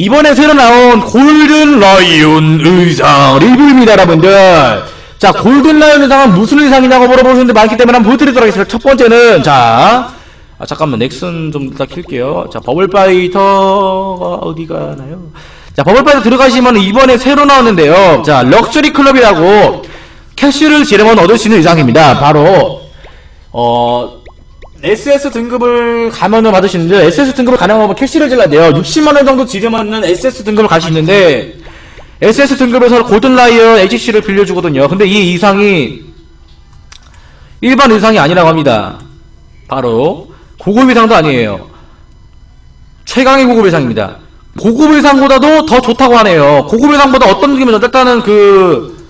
이번에 새로 나온 골든 라이온 의상 리뷰입니다, 여러분들. 자, 골든 라이온 의상은 무슨 의상이냐고 물어보시는데 많기 때문에 한번 보여드리도록 하겠습니다. 첫 번째는, 자, 아, 잠깐만, 넥슨 좀 일단 킬게요. 자, 버블파이터가 어디 가 나요? 자, 버블파이터 들어가시면 이번에 새로 나왔는데요. 자, 럭셔리 클럽이라고 캐시를 지르면 얻을 수 있는 의상입니다. 바로, 어, SS 등급을 가면은 있는데 SS 등급을 가능하면 캐시를 질러야 돼요. 60만원 정도 지르면은 SS 등급을 갈 수 있는데 SS 등급에서 골든 라이언 HC를 빌려주거든요. 근데 이 의상이 일반 의상이 아니라고 합니다. 바로 고급 의상도 아니에요. 최강의 고급 의상입니다. 고급 의상보다도 더 좋다고 하네요. 고급 의상보다 어떤 느낌이죠? 일단은 그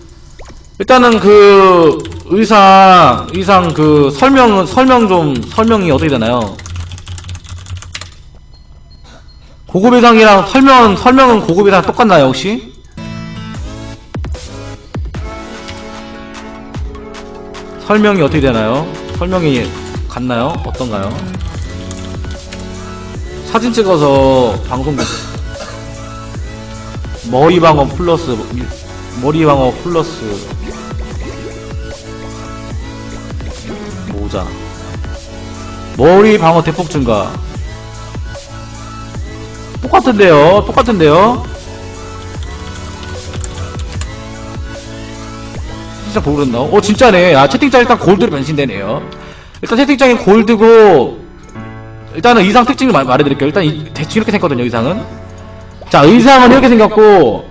일단은 그 의상 의상 그 설명 설명 좀 설명이 어떻게 되나요? 고급 의상이랑 설명 설명은 고급 의상 똑같나요 혹시? 설명이 어떻게 되나요? 설명이 같나요? 어떤가요? 사진 찍어서 방송 머리 방어 플러스 머리 방어 플러스 모자. 머리 방어 대폭 증가. 똑같은데요? 똑같은데요? 진짜 모르겠나? 어 진짜네. 아 채팅창 일단 골드로 변신되네요. 일단 채팅창이 골드고 일단은 의상 특징을 말, 말해드릴게요. 일단 이, 대충 이렇게 생겼거든요 의상은. 자 의상은 이렇게 생겼고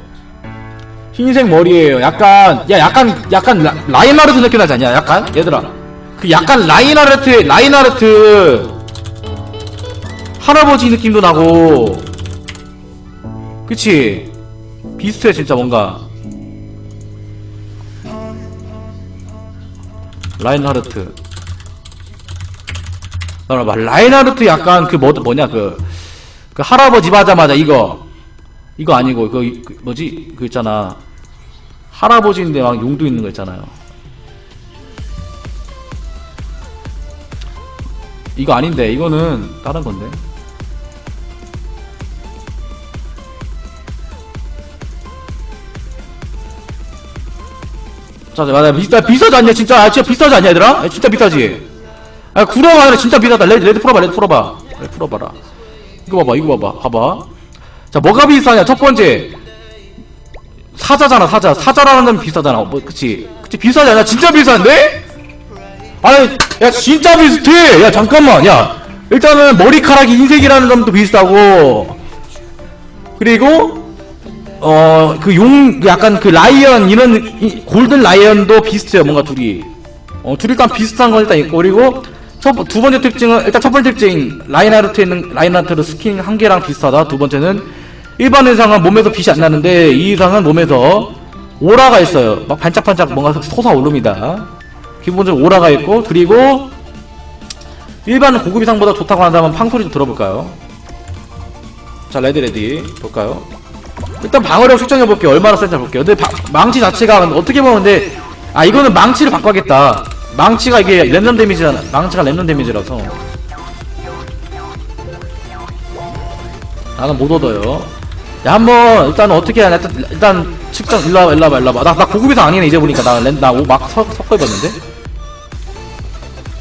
흰색 머리에요. 약간 야 약간 약간 라, 라인하르트 느낌 나지 않냐? 약간? 얘들아 그 약간 라인하르트 라인하르트. 할아버지 느낌도 나고. 그치? 비슷해 진짜 뭔가. 라인하르트. 잠깐만 라인하르트 약간 그 뭐, 뭐냐 그, 그 할아버지 맞아맞아 이거. 이거 아니고 그, 그 뭐지? 그 있잖아. 할아버지인데 막 용도 있는 거 있잖아요 이거 아닌데 이거는 다른 건데 자, 맞아, 비싸, 비싸지 않냐, 진짜, 아, 진짜 비싸지 않냐, 얘들아? 아, 진짜 비싸지? 아, 구라가 진짜 비싸다. 레드, 레드 풀어봐, 레드 풀어봐. 레드 풀어봐라. 이거 봐봐, 이거 봐봐, 봐봐. 자, 뭐가 비싸냐, 첫 번째. 사자잖아, 사자. 사자라는 건 비싸잖아. 뭐, 그치. 그치, 비싸지 않냐? 진짜 비싼데? 아니, 야, 진짜 비슷해! 야, 잠깐만, 야. 일단은 머리카락이 흰색이라는 점도 비슷하고, 그리고, 어, 그 용, 약간 그 라이언, 이런, 이- 골든 라이언도 비슷해요, 뭔가 둘이. 어, 둘이 일단 비슷한 건 일단 있고, 그리고, 첫, 번- 두 번째 특징은, 일단 첫 번째 특징, 라인하르트에 있는, 라인하르트 스킨 한 개랑 비슷하다. 두 번째는, 일반 의상은 몸에서 빛이 안 나는데, 이 의상은 몸에서 오라가 있어요. 막 반짝반짝 뭔가 솟아오릅니다. 기본적으로 오라가 있고, 그리고, 일반 고급 의상보다 좋다고 한다면 팡소리 좀 들어볼까요? 자, 레디, 레디. 볼까요? 일단 방어력 측정해볼게요. 얼마나 센지 볼게요. 근데 바- 망치 자체가 어떻게 보면 근데 아 이거는 망치를 바꿔야겠다. 망치가 이게 랜덤 데미지잖아. 망치가 랜덤 데미지라서 나는 못 얻어요. 야 한번 일단 어떻게 하냐 일단, 일단 측정 일로 와봐 일로 와봐 일로 와봐 나, 나 고급 이상 아니네 이제 보니까 나나 막 섞어입었는데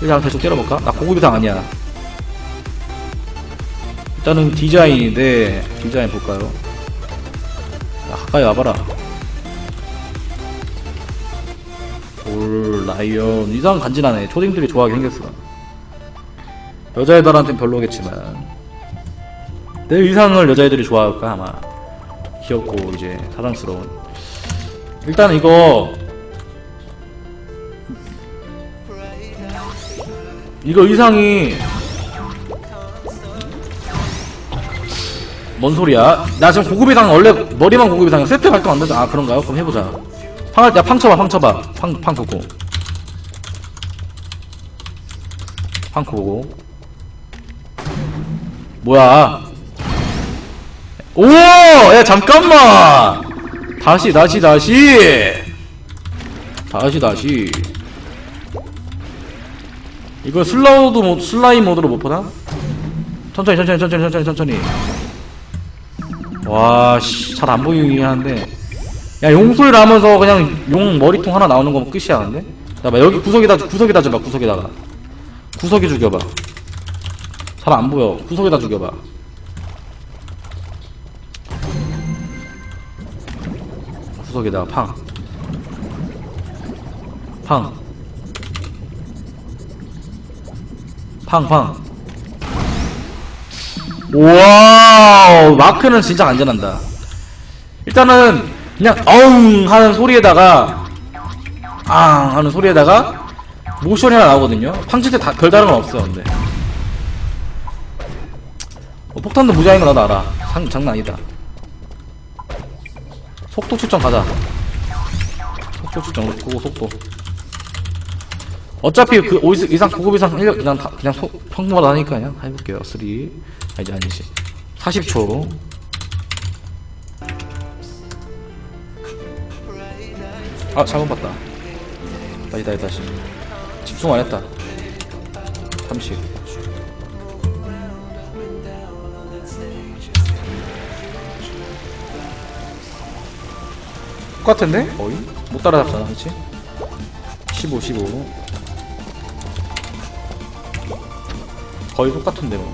일단 계속 때려볼까? 나 고급 이상 아니야 일단은 디자인인데 디자인 볼까요? 야, 가까이 와봐라. 올 라이언 이상 간지나네. 초딩들이 좋아하게 생겼어. 여자애들한텐 별로겠지만 내 의상을 여자애들이 좋아할까 아마 귀엽고 이제 사랑스러운. 일단 이거 이거 의상이 뭔 소리야? 나 지금 고급 이상 원래 머리만 고급 이상이야. 세트 활동 안 된다. 아 그런가요? 그럼 해보자. 팡할 때팡 쳐봐, 팡 쳐봐. 팡, 팡 보고. 팡 보고. 뭐야? 오! 야 잠깐만. 다시, 다시, 다시. 다시, 다시. 이거 슬라우드 모, 슬라임 모드로 못 보나? 천천히, 천천히, 천천히, 천천히, 천천히. 와, 씨, 잘 안 보이긴 하는데. 야, 용소리 나면서 그냥 용 머리통 하나 나오는 거면 끝이야, 근데? 야, 봐, 여기 구석에다, 구석에다 줘봐, 구석에다가. 구석에 죽여봐. 잘 안 보여. 구석에다 죽여봐. 구석에다가 팡. 팡. 팡, 팡. 우와 마크는 진짜 안전한다. 일단은 그냥 어웅 하는 소리에다가 앙 하는 소리에다가 모션이 하나 나오거든요. 팡칠 때 다, 별다른 건 없어 근데. 어, 폭탄도 무자인 거 나도 알아. 상, 장난 아니다. 속도 측정 가자. 속도 측정 그거 속도 어차피 그 5 이상 9급 이상 일력 그냥 다, 그냥 소, 평균마다 하니까 그냥 해볼게요. 3 아, 이제 아니지. 40초. 아 잘못 봤다. 다시 다시 다시. 집중 안 했다. 30 똑같은데? 거의? 못 따라잡잖아 그치? 15 15 거의 똑같은데 뭐.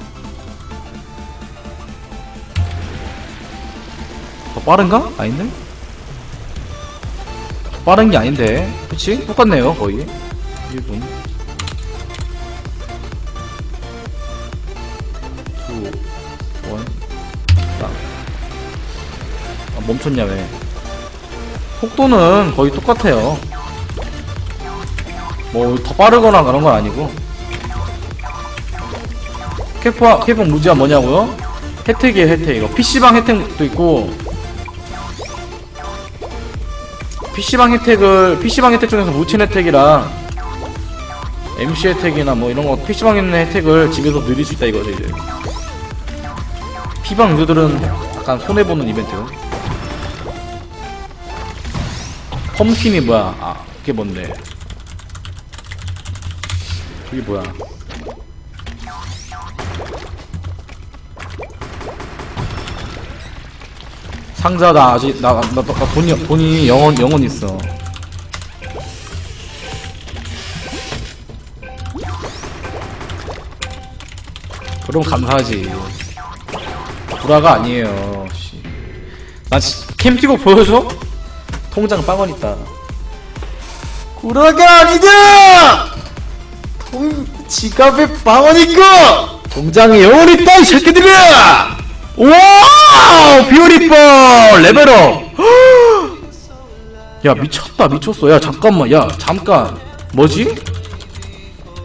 더 빠른가? 아닌데? 더 빠른 게 아닌데. 그치? 똑같네요, 거의. 1분. 2, 1, 딱. 아, 멈췄냐, 왜. 속도는 거의 똑같아요. 뭐, 더 빠르거나 그런 건 아니고. 캐파, 캐파 무지한 뭐냐고요? 혜택이에요, 혜택. 이거 PC방 혜택도 있고, PC방 혜택을, PC방 혜택 중에서 무친 혜택이랑, MC 혜택이나 뭐 이런 거, PC방에 있는 혜택을 집에서 누릴 수 있다 이거죠, 이제. P방 유저들은 약간 손해보는 이벤트. 펌팀이 뭐야? 아, 그게 뭔데? 그게 뭐야? 상자 나 아직 나, 나, 나, 나 돈이 돈이 영원 영원 있어. 그럼 감사하지. 구라가 아니에요. 씨. 나 지- 캠티고 보여줘? 통장 빵원 있다. 구라가 아니다. 통 지갑에 빵원 있고 통장에 영원 있다 이 새끼들아. 와 우 비오리볼 레벨업. 야 미쳤다 미쳤어. 야 잠깐만 야 잠깐. 뭐지?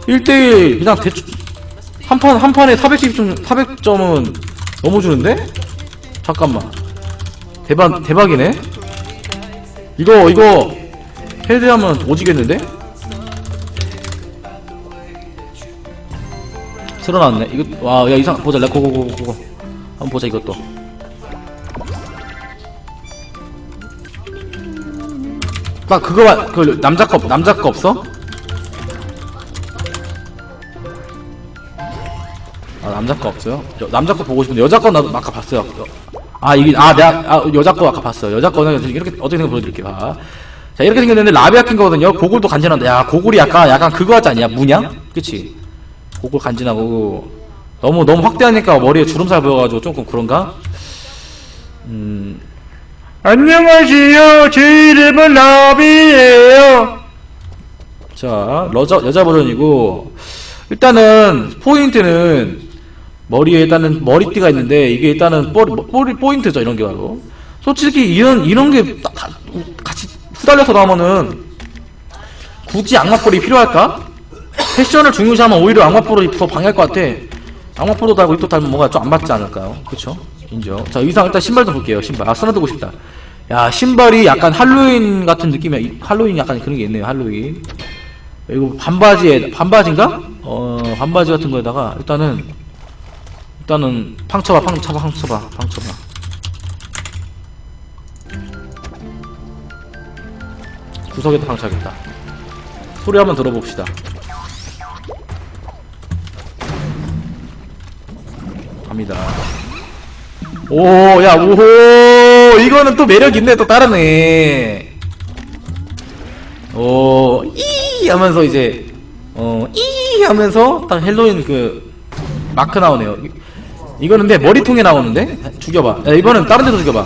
1대1 그냥 대충 한판 한 판에 470점 400점은 넘어주는데? 잠깐만. 대박 대박이네. 이거 이거 헤드하면 오지겠는데? 틀어놨네. 이거 와야 이상 보자. 레코고고고고. 한번 보자 이것도 딱 그거 와- 그 남자 거 남자 거 없어? 아 남자 거 없어요? 여, 남자 거 보고 싶은데 여자 거 나도 아까 봤어요. 여- 아 이게 아 내가 아 여자 거 아까 봤어요. 여자 거는 이렇게 어떻게 생각 보여드릴게요. 아. 자 이렇게 생겼는데 라비아 낀 거거든요. 고글도 간지난다. 야 고글이 약간 약간 그거 하지 않냐? 문양? 그치? 고글 간지나고 너무 너무 확대하니까 머리에 주름살 보여가지고 조금 그런가? 음. 안녕하세요. 제 이름은 라비예요. 자, 여자 여자 버전이고 일단은 포인트는 머리에 일단은 머리띠가 있는데 이게 일단은 뽀리, 뽀리 포인트죠 이런 게 바로. 솔직히 이런 이런 게 다- 다 같이 후달려서 나오면은 굳이 악마볼이 필요할까? 패션을 중요시하면 오히려 악마볼이 더 방해할 것 같아. 악마볼도 달고 입도 달면 뭔가 좀 안 맞지 않을까요? 그쵸? 인정. 자, 의상 일단 신발 좀 볼게요. 신발. 아, 쓰나들고 싶다. 야, 신발이 약간 할로윈 같은 느낌이야. 이- 할로윈 약간 그런 게 있네요. 할로윈. 이거 반바지에, 반바지인가? 어, 반바지 같은 거에다가 일단은, 일단은 팡 쳐봐, 팡 쳐봐, 팡 쳐봐, 팡 쳐봐. 구석에다 팡 차겠다. 소리 한번 들어봅시다. 갑니다. 오, 야, 오호, 이거는 또 매력 있네, 또 다르네. 오, 이 하면서 이제, 어, 이 하면서 딱 헬로윈 그 마크 나오네요. 이- 이거는 내 머리통에 나오는데? 죽여봐. 야, 이거는 다른 데도 죽여봐.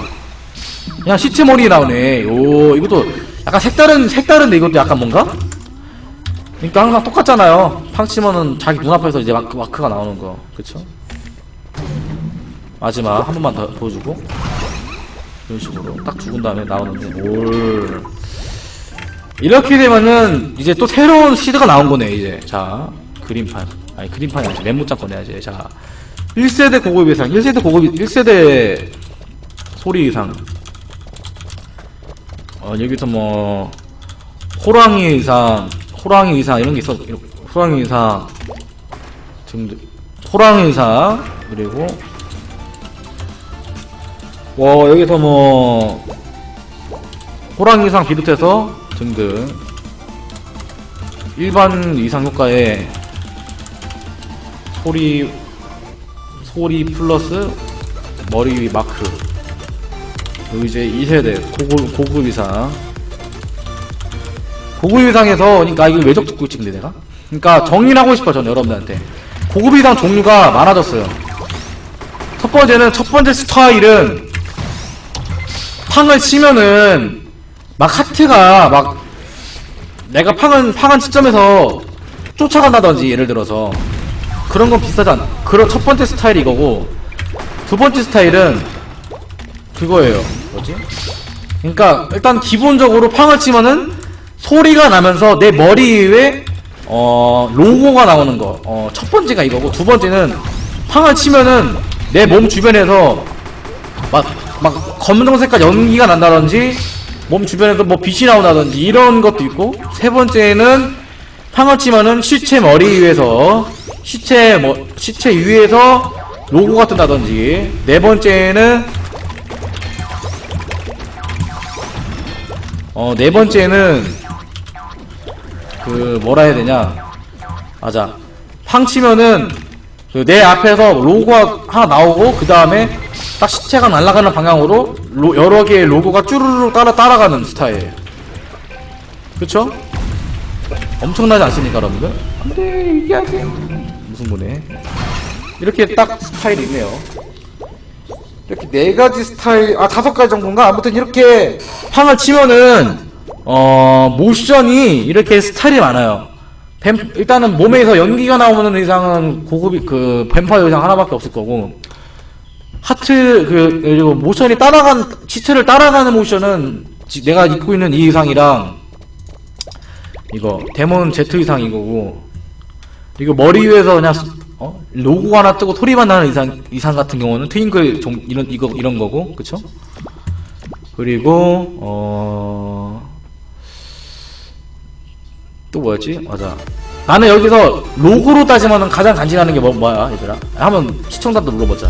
그냥 시체 머리에 나오네. 오, 이것도 약간 색다른, 색다른데 이것도 약간 뭔가? 그러니까 항상 똑같잖아요. 팡 치면은 자기 눈앞에서 이제 마크, 마크가 나오는 거. 그쵸? 마지막 한 번만 더 보여주고. 이런 식으로 딱 죽은 다음에 나오는데 올. 이렇게 되면은 이제 또 새로운 시드가 나온 거네 이제. 자 그림판. 아니 그림판이 아니지. 메모장 꺼내야지. 자 1세대 고급 이상 1세대 고급 1세대 소리 이상. 어 여기서 뭐 호랑이 이상 호랑이 이상 이런 게 있어. 호랑이 이상 등등 호랑이 이상 그리고 뭐 여기서 뭐 호랑 이상 비롯해서 등등 일반 이상 효과에 소리 소리 플러스 머리 마크 그리고 이제 2세대 고급, 고급 이상. 고급 이상에서 그러니까 이거 왜 적고 있지 근데 내가? 그러니까 정리를 하고 싶어 저는 여러분들한테. 고급 이상 종류가 많아졌어요. 첫 번째는 첫 번째 스타일은 팡을 치면은 막 하트가 막 내가 팡은 팡한 시점에서 쫓아간다든지 예를 들어서 그런 건 비싸지 않 그런 첫 번째 스타일이 이거고 두 번째 스타일은 그거예요 뭐지? 그러니까 일단 기본적으로 팡을 치면은 소리가 나면서 내 머리 위에 어 로고가 나오는 거. 어 첫 번째가 이거고 두 번째는 팡을 치면은 내 몸 주변에서 막 막 검정색깔 연기가 난다든지 몸 주변에서 뭐 빛이 나온다든지 이런 것도 있고 세 번째는 팡을 치면은 시체 머리 위에서 시체 뭐 시체 위에서 로고가 뜬다든지 네 번째는 어, 네 번째는, 그, 뭐라 해야 되냐. 맞아. 팡 치면은, 그 내 앞에서 로고가 하나 나오고, 그 다음에 딱 시체가 날아가는 방향으로 로- 여러 개의 로고가 쭈루루 따라, 따라가는 스타일. 그쵸? 엄청나지 않습니까, 여러분들? 안 돼, 이게 안 돼. 무슨 분에. 이렇게 딱 스타일이 있네요. 이렇게 네 가지 스타일, 아 다섯 가지 정도인가? 아무튼 이렇게 팡을 치면은 어 모션이 이렇게 스타일이 많아요. 뱀, 일단은 몸에서 연기가 나오는 의상은 고급이 그 뱀파이어 의상 하나밖에 없을 거고 하트 그 모션이 따라간 시체를 따라가는 모션은 지- 내가 입고 있는 이 의상이랑 이거 데몬 제트 의상 이거고 이거 머리 위에서 그냥 수- 어? 로고 하나 뜨고 소리만 나는 이상 이상 같은 경우는 트윙클 종 이런 이거 이런 거고 그쵸? 그리고 어. 또 뭐였지? 맞아. 나는 여기서 로고로 따지면은 가장 간지나는 게 뭐, 뭐야, 얘들아? 한번 시청자도 물어보자.